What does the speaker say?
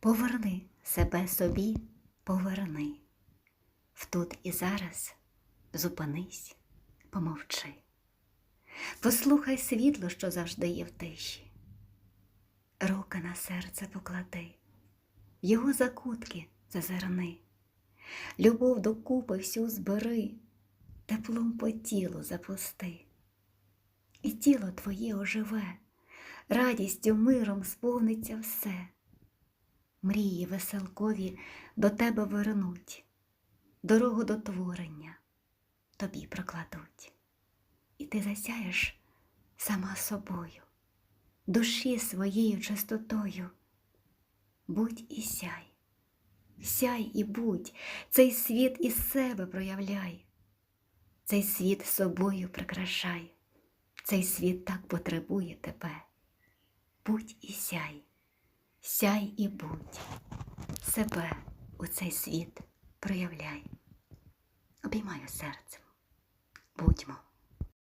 Поверни себе собі, поверни. В тут і зараз зупинись, помовчи. Послухай світло, що завжди є в тиші. Руки на серце поклади, в його закутки зазирни, любов докупи всю збери, теплом по тілу запусти. І тіло твоє оживе, радістю, миром сповниться все. Мрії веселкові до тебе вернуть, дорогу до творення тобі прокладуть. І ти засяєш сама собою, душі своєю чистотою. Будь і сяй, сяй і будь, цей світ із себе проявляй, цей світ собою прикрашай, цей світ так потребує тебе. Будь і сяй, сяй і будь, себе у цей світ проявляй. Обіймаю серцем, будьмо.